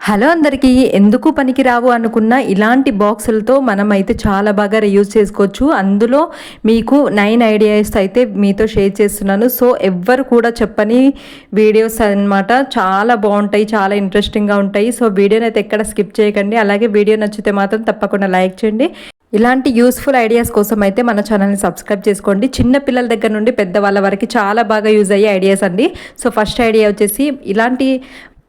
Hello అందరికీ ఎందుకు పనికిరావు అనుకున్న ఇలాంటి బాక్సులతో మనం అయితే చాలా బాగా రియూజ్ చేసుకోవచ్చు. అందులో మీకు నైన్ ఐడియాస్ అయితే మీతో షేర్ చేస్తున్నాను. సో ఎవ్వరు కూడా చెప్పని వీడియోస్ అన్నమాట. చాలా బాగుంటాయి చాలా ఇంట్రెస్టింగ్గా ఉంటాయి. సో వీడియోని అయితే ఎక్కడ స్కిప్ చేయకండి. అలాగే వీడియో నచ్చితే మాత్రం తప్పకుండా లైక్ చేయండి. ఇలాంటి యూస్ఫుల్ ఐడియాస్ కోసం అయితే మన ఛానల్ని సబ్స్క్రైబ్ చేసుకోండి. చిన్న పిల్లల దగ్గర నుండి పెద్దవాళ్ళ వరకు చాలా బాగా యూజ్ అయ్యే ఐడియాస్ అండి. సో ఫస్ట్ ఐడియా వచ్చేసి ఇలాంటి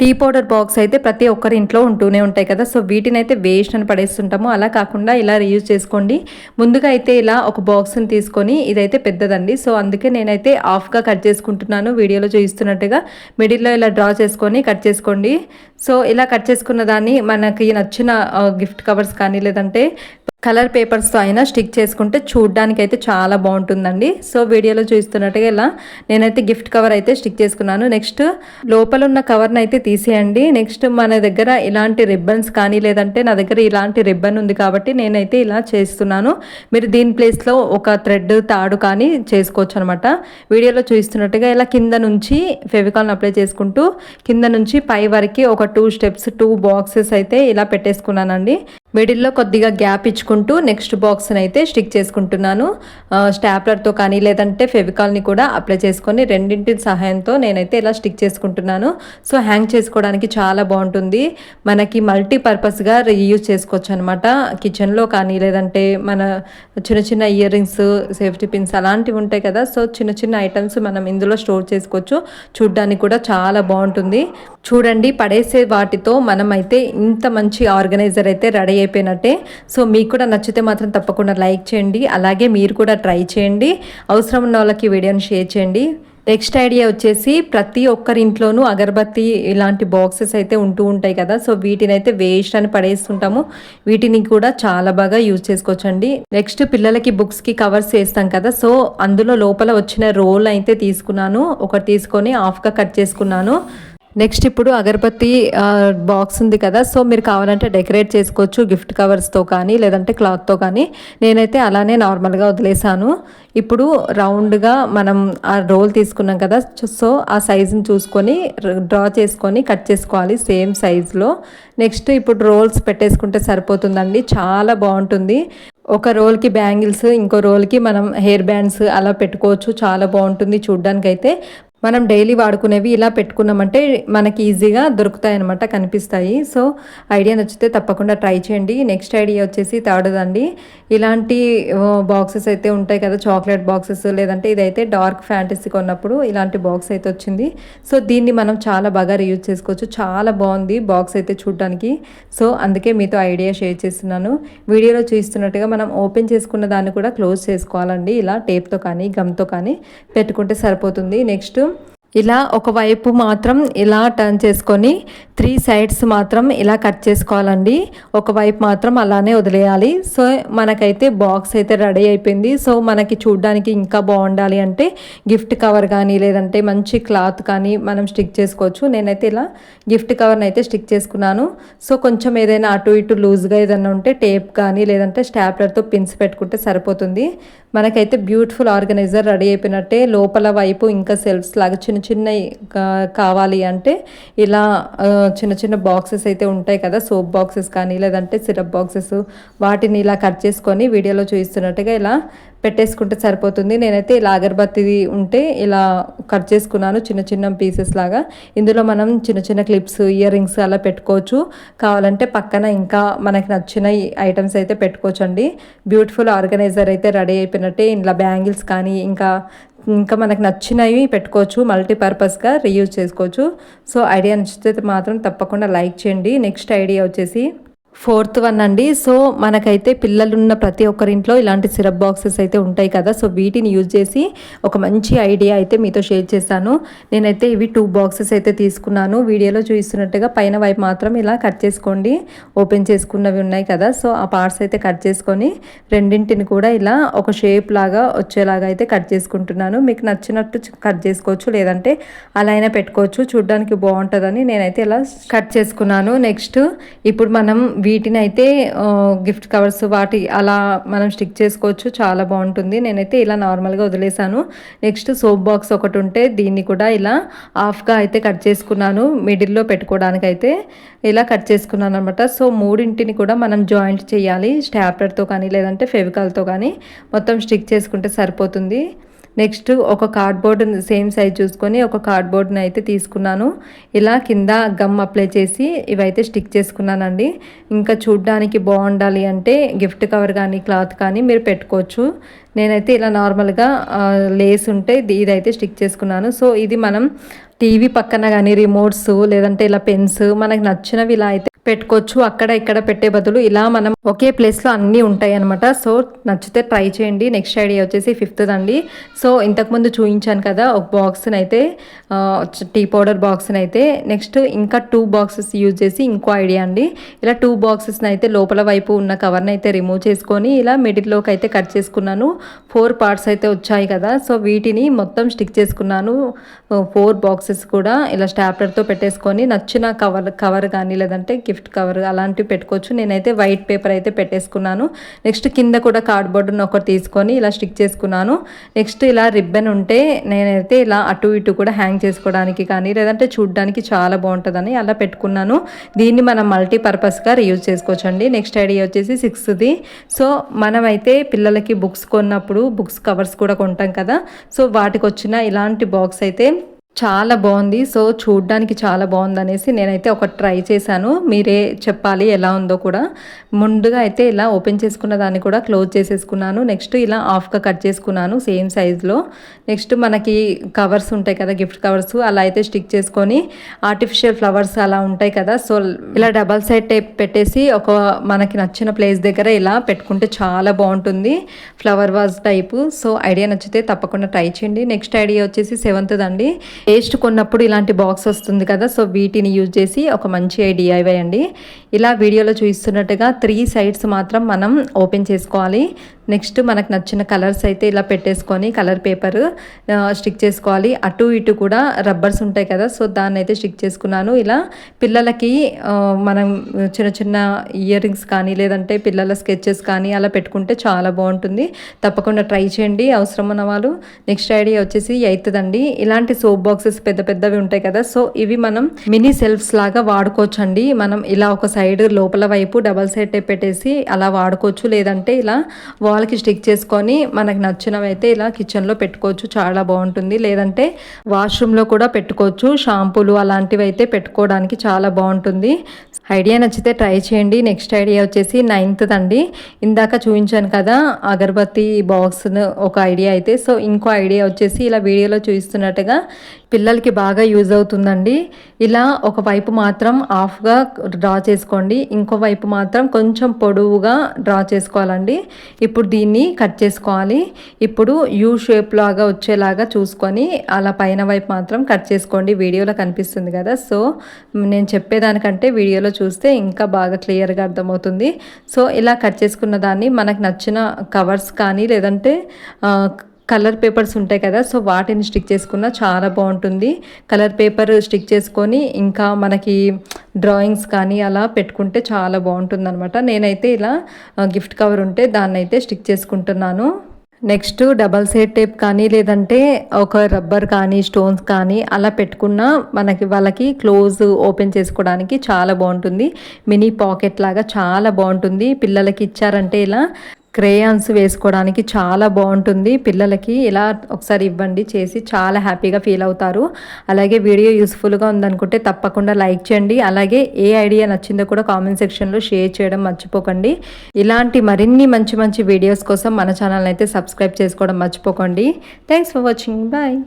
టీ పౌడర్ బాక్స్ అయితే ప్రతి ఒక్కరి ఇంట్లో ఉంటూనే ఉంటాయి కదా. సో వీటిని అయితే వేస్ట్ అని పడేస్తుంటాము. అలా కాకుండా ఇలా రీయూజ్ చేసుకోండి. ముందుగా అయితే ఇలా ఒక బాక్స్ని తీసుకొని ఇదైతే పెద్దదండి. సో అందుకే నేనైతే ఆఫ్గా కట్ చేసుకుంటున్నాను. వీడియోలో చూపిస్తున్నట్టుగా మిడిల్లో ఇలా డ్రా చేసుకొని కట్ చేసుకోండి. సో ఇలా కట్ చేసుకున్న దాన్ని మనకి నచ్చిన గిఫ్ట్ కవర్స్ కానీ లేదంటే కలర్ పేపర్స్తో అయినా స్టిక్ చేసుకుంటే చూడ్డానికి అయితే చాలా బాగుంటుందండి. సో వీడియోలో చూస్తున్నట్టుగా ఇలా నేనైతే గిఫ్ట్ కవర్ అయితే స్టిక్ చేసుకున్నాను. నెక్స్ట్ లోపల ఉన్న కవర్ని అయితే తీసేయండి. నెక్స్ట్ మన దగ్గర ఇలాంటి రిబ్బన్స్ కానీ లేదంటే నా దగ్గర ఇలాంటి రిబ్బన్ ఉంది కాబట్టి నేనైతే ఇలా చేస్తున్నాను. మీరు దీని ప్లేస్లో ఒక థ్రెడ్ తాడు కానీ చేసుకోవచ్చు అనమాట వీడియోలో చూస్తున్నట్టుగా ఇలా కింద నుంచి ఫెవికాల్ని అప్లై చేసుకుంటూ కింద నుంచి పై వరకు ఒక టూ స్టెప్స్ టూ బాక్సెస్ అయితే ఇలా పెట్టేసుకున్నానండి. మిడిల్లో కొద్దిగా గ్యాప్ ఇచ్చుకుంటూ నెక్స్ట్ బాక్స్ని అయితే స్టిక్ చేసుకుంటున్నాను. స్టాప్లర్తో కానీ లేదంటే ఫెవికాల్ని కూడా అప్లై చేసుకొని రెండింటి సహాయంతో నేనైతే ఇలా స్టిక్ చేసుకుంటున్నాను. సో హ్యాంగ్ చేసుకోవడానికి చాలా బాగుంటుంది. మనకి మల్టీపర్పస్గా రీయూజ్ చేసుకోవచ్చు అనమాట కిచెన్లో కానీ లేదంటే మన చిన్న చిన్న ఇయర్ రింగ్స్ సేఫ్టీ పిన్స్ అలాంటివి ఉంటాయి కదా. సో చిన్న చిన్న ఐటమ్స్ మనం ఇందులో స్టోర్ చేసుకోవచ్చు. చూడ్డానికి కూడా చాలా బాగుంటుంది. చూడండి పడేసే వాటితో మనమైతే ఇంత మంచి ఆర్గనైజర్ అయితే రెడీ అయిపోయినట్టే. సో మీకు కూడా నచ్చితే మాత్రం తప్పకుండా లైక్ చేయండి. అలాగే మీరు కూడా ట్రై చేయండి. అవసరం ఉన్న వాళ్ళకి వీడియోని షేర్ చేయండి. నెక్స్ట్ ఐడియా వచ్చేసి ప్రతి ఒక్కరి ఇంట్లోనూ అగరబత్తి ఇలాంటి బాక్సెస్ అయితే ఉంటూ ఉంటాయి కదా. సో వీటిని అయితే వేస్ట్ అని పడేస్తుంటాము. వీటిని కూడా చాలా బాగా యూజ్ చేసుకోవచ్చండి. నెక్స్ట్ పిల్లలకి బుక్స్కి కవర్స్ చేస్తాం కదా. సో అందులో లోపల వచ్చిన రోల్ అయితే తీసుకున్నాను. ఒకటి తీసుకొని హాఫ్గా కట్ చేసుకున్నాను. నెక్స్ట్ ఇప్పుడు అగరబత్తి బాక్స్ ఉంది కదా. సో మీరు కావాలంటే డెకరేట్ చేసుకోవచ్చు గిఫ్ట్ కవర్స్తో కానీ లేదంటే క్లాత్తో కానీ. నేనైతే అలానే నార్మల్గా వదిలేసాను. ఇప్పుడు రౌండ్గా మనం ఆ రోల్ తీసుకున్నాం కదా. సో ఆ సైజుని చూసుకొని డ్రా చేసుకొని కట్ చేసుకోవాలి సేమ్ సైజులో నెక్స్ట్ ఇప్పుడు రోల్స్ పెట్టేసుకుంటే సరిపోతుందండి. చాలా బాగుంటుంది. ఒక రోల్కి బ్యాంగిల్స్ ఇంకో రోల్కి మనం హెయిర్ బ్యాండ్స్ అలా పెట్టుకోవచ్చు. చాలా బాగుంటుంది చూడ్డానికైతే. మనం డైలీ వాడుకునేవి ఇలా పెట్టుకున్నామంటే మనకి ఈజీగా దొరుకుతాయి అనమాట కనిపిస్తాయి. సో ఐడియా నచ్చితే తప్పకుండా ట్రై చేయండి. నెక్స్ట్ ఐడియా వచ్చేసి తాడదండి ఇలాంటి బాక్సెస్ అయితే ఉంటాయి కదా చాక్లెట్ బాక్సెస్ లేదంటే ఇదైతే డార్క్ ఫ్యాంటసీ కొన్నప్పుడు ఇలాంటి బాక్స్ అయితే వచ్చింది. సో దీన్ని మనం చాలా బాగా రీయూజ్ చేసుకోవచ్చు. చాలా బాగుంది బాక్స్ అయితే చూడడానికి. సో అందుకే మీతో ఐడియా షేర్ చేస్తున్నాను. వీడియోలో చూస్తున్నట్టుగా మనం ఓపెన్ చేసుకున్న దాన్ని కూడా క్లోజ్ చేసుకోవాలండి. ఇలా టేప్తో కానీ గమ్తో కానీ పెట్టుకుంటే సరిపోతుంది. నెక్స్ట్ ఇలా ఒకవైపు మాత్రం ఇలా టర్న్ చేసుకొని త్రీ సైడ్స్ మాత్రం ఇలా కట్ చేసుకోవాలండి. ఒకవైపు మాత్రం అలానే వదిలేయాలి. సో మనకైతే బాక్స్ అయితే రెడీ అయిపోయింది. సో మనకి చూడడానికి ఇంకా బాగుండాలి అంటే గిఫ్ట్ కవర్ కానీ లేదంటే మంచి క్లాత్ కానీ మనం స్టిక్ చేసుకోవచ్చు. నేనైతే ఇలా గిఫ్ట్ కవర్ని అయితే స్టిక్ చేసుకున్నాను. సో కొంచెం ఏదైనా అటు ఇటు లూజ్గా ఏదైనా ఉంటే టేప్ కానీ లేదంటే స్టాప్లర్తో పిన్స్ పెట్టుకుంటే సరిపోతుంది. మనకైతే బ్యూటిఫుల్ ఆర్గనైజర్ రెడీ అయిపోయినట్టే లోపల వైపు ఇంకా సెల్ఫ్స్ లాగా చిన్న చిన్న కావాలి అంటే ఇలా చిన్న చిన్న బాక్సెస్ అయితే ఉంటాయి కదా సోప్ బాక్సెస్ కానీ లేదంటే సిరప్ బాక్సెస్ వాటిని ఇలా కట్ చేసుకొని వీడియోలో చూపిస్తున్నట్టుగా ఇలా పెట్టేసుకుంటే సరిపోతుంది. నేనైతే ఇలా అగరబత్తిది ఉంటే ఇలా కట్ చేసుకున్నాను చిన్న చిన్న పీసెస్ లాగా. ఇందులో మనం చిన్న చిన్న క్లిప్స్ ఇయర్ రింగ్స్ అలా పెట్టుకోవచ్చు. కావాలంటే పక్కన ఇంకా మనకి నచ్చిన ఐటమ్స్ అయితే పెట్టుకోవచ్చు అండి బ్యూటిఫుల్ ఆర్గనైజర్ అయితే రెడీ అయిపోయినట్టే ఇలా బ్యాంగిల్స్ కానీ ఇంకా ఇంకా మనకు నచ్చినవి పెట్టుకోవచ్చు. మల్టీపర్పస్గా రీయూజ్ చేసుకోవచ్చు. సో ఐడియా నచ్చితే మాత్రం తప్పకుండా లైక్ చేయండి. నెక్స్ట్ ఐడియా వచ్చేసి ఫోర్త్ వన్ అండి. సో మనకైతే పిల్లలున్న ప్రతి ఒక్కరింట్లో ఇలాంటి సిరప్ బాక్సెస్ అయితే ఉంటాయి కదా. సో వీటిని యూజ్ చేసి ఒక మంచి ఐడియా అయితే మీతో షేర్ చేశాను. నేనైతే ఇవి టూ బాక్సెస్ అయితే తీసుకున్నాను. వీడియోలో చూస్తున్నట్టుగా పైన వైపు మాత్రం ఇలా కట్ చేసుకోండి. ఓపెన్ చేసుకున్నవి ఉన్నాయి కదా. సో ఆ పార్ట్స్ అయితే కట్ చేసుకొని రెండింటిని కూడా ఇలా ఒక షేప్ లాగా వచ్చేలాగా అయితే కట్ చేసుకుంటున్నాను. మీకు నచ్చినట్టు కట్ చేసుకోవచ్చు. లేదంటే అలా అయినా పెట్టుకోవచ్చు. చూడడానికి బాగుంటుందని నేనైతే ఇలా కట్ చేసుకున్నాను. నెక్స్ట్ ఇప్పుడు మనం వీటిని అయితే గిఫ్ట్ కవర్స్ వాటి అలా మనం స్టిక్ చేసుకోవచ్చు. చాలా బాగుంటుంది. నేనైతే ఇలా నార్మల్గా వదిలేసాను. నెక్స్ట్ సోప్ బాక్స్ ఒకటి ఉంటే దీన్ని కూడా ఇలా హాఫ్గా అయితే కట్ చేసుకున్నాను. మిడిల్లో పెట్టుకోవడానికి అయితే ఇలా కట్ చేసుకున్నాను అనమాట సో మూడింటిని కూడా మనం జాయింట్ చేయాలి. స్టాప్లర్తో కానీ లేదంటే ఫెవికాల్తో కానీ మొత్తం స్టిక్ చేసుకుంటే సరిపోతుంది. నెక్స్ట్ ఒక కార్డ్బోర్డ్ సేమ్ సైజ్ చూసుకొని ఒక కార్డ్బోర్డ్ని అయితే తీసుకున్నాను. ఇలా కింద గమ్ అప్లై చేసి ఇవైతే స్టిక్ చేసుకున్నానండి. ఇంకా చూడ్డానికి బాగుండాలి అంటే గిఫ్ట్ కవర్ కానీ క్లాత్ కానీ మీరు పెట్టుకోవచ్చు. నేనైతే ఇలా నార్మల్గా లేస్ ఉంటే ఇదైతే స్టిక్ చేసుకున్నాను. సో ఇది మనం టీవీ పక్కన కానీ రిమోట్స్ లేదంటే ఇలా పెన్స్ మనకు నచ్చినవి ఇలా అయితే పెట్టుకోవచ్చు. అక్కడ ఇక్కడ పెట్టే బదులు ఇలా మనం ఒకే ప్లేస్లో అన్నీ ఉంటాయి అనమాట సో నచ్చితే ట్రై చేయండి. నెక్స్ట్ ఐడియా వచ్చేసి ఫిఫ్త్ అండి సో ఇంతకుముందు చూపించాను కదా ఒక బాక్స్ని అయితే టీ పౌడర్ బాక్స్ని అయితే నెక్స్ట్ ఇంకా టూ బాక్సెస్ యూజ్ చేసి ఇంకో ఐడియా అండి. ఇలా టూ బాక్సెస్ని అయితే లోపల వైపు ఉన్న కవర్ని అయితే రిమూవ్ చేసుకొని ఇలా మిడిల్లోకి అయితే కట్ చేసుకున్నాను. ఫోర్ పార్ట్స్ అయితే వచ్చాయి కదా సో వీటిని మొత్తం స్టిక్ చేసుకున్నాను. ఫోర్ బాక్సెస్ కూడా ఇలా స్టాప్లర్తో పెట్టేసుకొని నచ్చిన కవర్ కవర్ కానీ లేదంటే గిఫ్ట్ కవర్ అలాంటివి పెట్టుకోవచ్చు. నేనైతే వైట్ పేపర్ అయితే పెట్టేసుకున్నాను. నెక్స్ట్ కింద కూడా కార్డ్బోర్డును ఒకటి తీసుకొని ఇలా స్టిక్ చేసుకున్నాను. నెక్స్ట్ ఇలా రిబ్బన్ ఉంటే నేనైతే ఇలా అటు ఇటు కూడా హ్యాంగ్ చేసుకోవడానికి కానీ లేదంటే చూడడానికి చాలా బాగుంటుందని అలా పెట్టుకున్నాను. దీన్ని మనం మల్టీపర్పస్గా రీయూజ్ చేసుకోవచ్చండి. నెక్స్ట్ ఐడియా వచ్చేసి సిక్స్త్ది సో మనమైతే పిల్లలకి బుక్స్ కొన్నప్పుడు బుక్స్ కవర్స్ కూడా కొంటాం కదా. సో వాటికి వచ్చిన ఇలాంటి బాక్స్ అయితే చాలా బాగుంది. సో చూడ్డానికి చాలా బాగుంది అనేసి నేనైతే ఒక ట్రై చేశాను. మీరే చెప్పాలి ఎలా ఉందో కూడా. ముందుగా అయితే ఇలా ఓపెన్ చేసుకున్న దాన్ని కూడా క్లోజ్ చేసేసుకున్నాను. నెక్స్ట్ ఇలా హాఫ్గా కట్ చేసుకున్నాను సేమ్ సైజులో. నెక్స్ట్ మనకి కవర్స్ ఉంటాయి కదా గిఫ్ట్ కవర్స్ అలా అయితే స్టిక్ చేసుకొని ఆర్టిఫిషియల్ ఫ్లవర్స్ అలా ఉంటాయి కదా. సో ఇలా డబల్ సైడ్ టైప్ పెట్టేసి ఒక మనకి నచ్చిన ప్లేస్ దగ్గర ఇలా పెట్టుకుంటే చాలా బాగుంటుంది. Flower vase type. So idea నచ్చితే తప్పకుండా ట్రై చేయండి. నెక్స్ట్ ఐడియా వచ్చేసి సెవెంత్ అండి పేస్ట్ కొన్నప్పుడు ఇలాంటి బాక్స్ వస్తుంది కదా సో వీటిని యూజ్ చేసి ఒక మంచి డిఐవై అండి ఇలా వీడియోలో చూపిస్తున్నట్టుగా త్రీ సైడ్స్ మాత్రం మనం ఓపెన్ చేసుకోవాలి. నెక్స్ట్ మనకు నచ్చిన కలర్స్ అయితే ఇలా పెట్టేసుకొని కలర్ పేపర్ స్టిక్ చేసుకోవాలి. అటు ఇటు కూడా రబ్బర్స్ ఉంటాయి కదా సో దాన్ని అయితే స్టిక్ చేసుకున్నాను. ఇలా పిల్లలకి మనం చిన్న చిన్న ఇయర్ రింగ్స్ కానీ లేదంటే పిల్లల స్కెచెస్ కానీ అలా పెట్టుకుంటే చాలా బాగుంటుంది. తప్పకుండా ట్రై చేయండి అవసరం ఉన్న వాళ్ళు. నెక్స్ట్ ఐడియా వచ్చేసి ఎయిత్ అండి ఇలాంటి సోప్ బాక్సెస్ పెద్ద పెద్దవి ఉంటాయి కదా సో ఇవి మనం మినీ సెల్ఫ్స్ లాగా వాడుకోవచ్చు అండి మనం ఇలా ఒక సైడ్ లోపల వైపు డబల్ సైడ్ పెట్టేసి అలా వాడుకోవచ్చు. లేదంటే ఇలా వాల్కి స్టిక్ చేసుకొని మనకు నచ్చినవి అయితే ఇలా కిచెన్లో పెట్టుకోవచ్చు. చాలా బాగుంటుంది. లేదంటే వాష్రూమ్లో కూడా పెట్టుకోవచ్చు. షాంపూలు అలాంటివి అయితే పెట్టుకోవడానికి చాలా బాగుంటుంది. ఐడియా నచ్చితే ట్రై చేయండి. నెక్స్ట్ ఐడియా వచ్చేసి నైన్త్ అండి ఇందాక చూపించాను కదా అగరబత్తి బాక్స్ ఒక ఐడియా అయితే. సో ఇంకో ఐడియా వచ్చేసి ఇలా వీడియోలో చూపిస్తున్నట్టుగా పిల్లలకి బాగా యూజ్ అవుతుందండి. ఇలా ఒక వైపు మాత్రం ఆఫ్గా డ్రా చేసుకోండి. ఇంకో వైపు మాత్రం కొంచెం పొడవుగా డ్రా చేసుకోవాలండి. ఇప్పుడు దీన్ని కట్ చేసుకోవాలి. ఇప్పుడు యూ షేప్ లాగా వచ్చేలాగా చూసుకొని అలా పైన వైపు మాత్రం కట్ చేసుకోండి. వీడియోలో కనిపిస్తుంది కదా. సో నేను చెప్పేదానికంటే వీడియోలో చూస్తే ఇంకా బాగా క్లియర్గా అర్థమవుతుంది. సో ఇలా కట్ చేసుకున్న దాన్ని మనకు నచ్చిన కవర్స్ కానీ లేదంటే కలర్ పేపర్స్ ఉంటాయి కదా సో వాటిని స్టిక్ చేసుకున్న చాలా బాగుంటుంది. కలర్ పేపర్ స్టిక్ చేసుకొని ఇంకా మనకి డ్రాయింగ్స్ కానీ అలా పెట్టుకుంటే చాలా బాగుంటుంది అనమాట నేనైతే ఇలా గిఫ్ట్ కవర్ ఉంటే దాన్ని అయితే స్టిక్ చేసుకుంటున్నాను. నెక్స్ట్ డబల్ సైడ్ టేప్ కానీ లేదంటే ఒక రబ్బర్ కానీ స్టోన్స్ కానీ అలా పెట్టుకున్న మనకి వాళ్ళకి క్లోజ్ ఓపెన్ చేసుకోవడానికి చాలా బాగుంటుంది. మినీ పాకెట్ లాగా చాలా బాగుంటుంది. పిల్లలకి ఇచ్చారంటే ఇలా క్రేయాన్స్ వేసుకోవడానికి చాలా బాగుంటుంది. పిల్లలకి ఇలా ఒకసారి ఇవ్వండి చేసి చాలా హ్యాపీగా ఫీల్ అవుతారు. అలాగే వీడియో యూస్ఫుల్గా ఉందనుకుంటే తప్పకుండా లైక్ చేయండి. అలాగే ఏ ఐడియా నచ్చిందో కూడా కామెంట్ సెక్షన్లో షేర్ చేయడం మర్చిపోకండి. ఇలాంటి మరిన్ని మంచి మంచి వీడియోస్ కోసం మన ఛానల్ అయితే సబ్స్క్రైబ్ చేసుకోవడం మర్చిపోకండి. Thanks for watching. బాయ్.